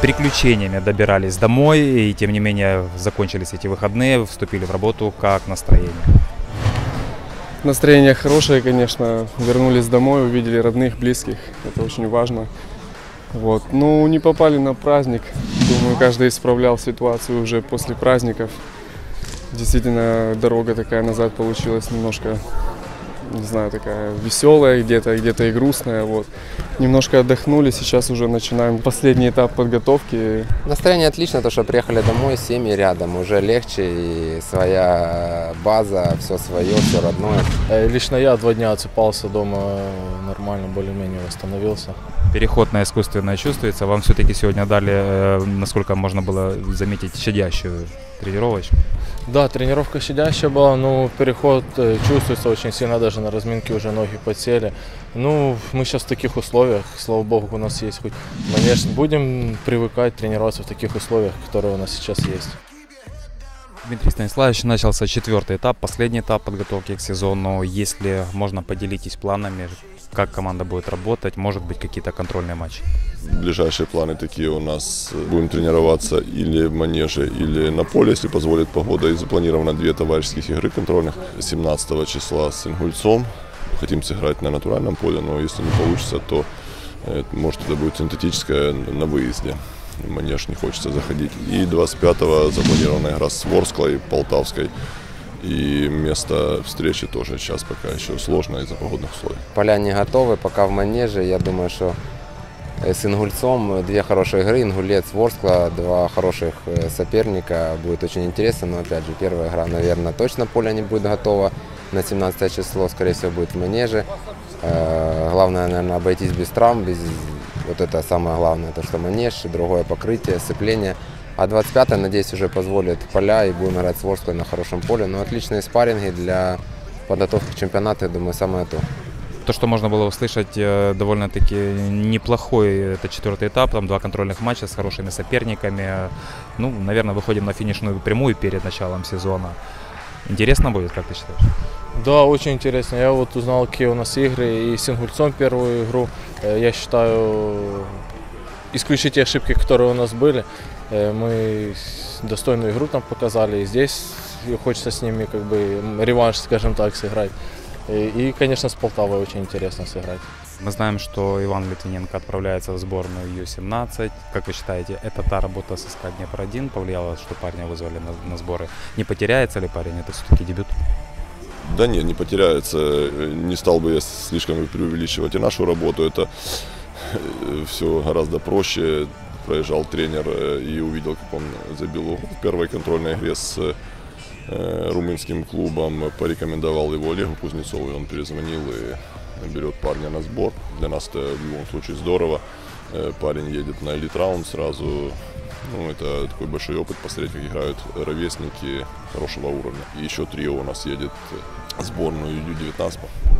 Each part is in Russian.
приключениями добирались домой, и тем не менее закончились эти выходные, вступили в работу. Как настроение? Настроение хорошее, конечно. Вернулись домой, увидели родных, близких. Это очень важно. Вот. Ну, не попали на праздник. Думаю, каждый исправлял ситуацию уже после праздников. Действительно, дорога такая назад получилась немножко, не знаю, такая веселая где-то, где-то и грустная. Вот. Немножко отдохнули, сейчас уже начинаем последний этап подготовки. Настроение отлично, то что приехали домой, семьи рядом, уже легче, и своя база, все свое, все родное. Э, Лично я два дня отсыпался дома, нормально, более-менее восстановился. Переход на искусственное чувствуется. Вам все-таки сегодня дали, э, насколько можно было заметить, щадящую тренировочку. Да, тренировка щадящая была, но переход э, чувствуется очень сильно, даже на разминке уже ноги подсели. Ну, мы сейчас в таких условиях, слава богу, у нас есть хоть манеж. Будем привыкать тренироваться в таких условиях, которые у нас сейчас есть. Дмитрий Станиславович, начался четвертый этап, последний этап подготовки к сезону. Если можно, поделитесь планами, как команда будет работать, может быть, какие-то контрольные матчи. Ближайшие планы такие у нас. Будем тренироваться или в манеже, или на поле, если позволит погода. И запланировано две товарищеских игры контрольных. 17 числа с Ингульцом. Хотим сыграть на натуральном поле, но если не получится, то э, может это будет синтетическое на выезде. Манеж не хочется заходить. И 25-го запланирована игра с Ворсклой, Полтавской. И место встречи тоже сейчас пока еще сложно из-за погодных условий. Поля не готовы, пока в манеже. Я думаю, что э, с Ингульцом две хорошие игры. Ингулец, Ворскла, два хороших э, соперника. Будет очень интересно, но опять же, первая игра, наверное, точно поле не будет готово. На 17 число, скорее всего, будет в манеже. Э, Главное, наверное, обойтись без травм, без вот это самое главное, то что манеж, другое покрытие, сцепление. А 25 надеюсь, уже позволит поля и будем играть с Ворсклой на хорошем поле. Но отличные спарринги для подготовки к чемпионату, я думаю, самое то. То, что можно было услышать, э, довольно-таки неплохой это четвертый этап, там два контрольных матча с хорошими соперниками. Ну, наверное, выходим на финишную прямую перед началом сезона. Интересно будет, как ты считаешь? Да, очень интересно. Я вот узнал, какие у нас игры. И с Ингульцом первую игру, э, я считаю, исключить те ошибки, которые у нас были. Э, Мы достойную игру там показали. И здесь хочется с ними как бы реванш, скажем так, сыграть. И, и, конечно, с Полтавой очень интересно сыграть. Мы знаем, что Иван Литвиненко отправляется в сборную Ю-17. Как вы считаете, это та работа с СК Днепр-1 повлияла, что парня вызвали на, на сборы? Не потеряется ли парень? Это все-таки дебют. Да нет, не потеряется. Э, Не стал бы я слишком преувеличивать и нашу работу. Это все гораздо проще. Проезжал тренер э, и увидел, как он забил в первой контрольной игре с э, румынским клубом. Порекомендовал его Олегу Кузнецову, и он перезвонил и берет парня на сбор. Для нас это в любом случае здорово. Э, Парень едет на элит раунд сразу. Ну, это такой большой опыт посмотреть, как играют ровесники хорошего уровня. И еще трио у нас едет в сборную Ю-19.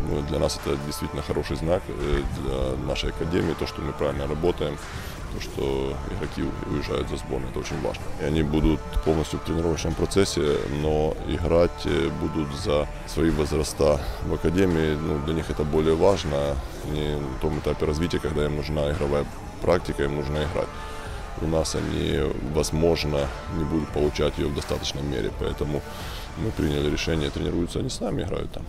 Ну, Для нас это действительно хороший знак э, для нашей академии, то, что мы правильно работаем, то, что игроки уезжают за сборную, это очень важно. И они будут полностью в тренировочном процессе, но играть э, будут за свои возраста в академии. Ну, для них это более важно, не на том этапе развития, когда им нужна игровая практика, им нужно играть у нас они, возможно, не будут получать ее в достаточной мере. Поэтому мы приняли решение, тренируются они с нами, играют там.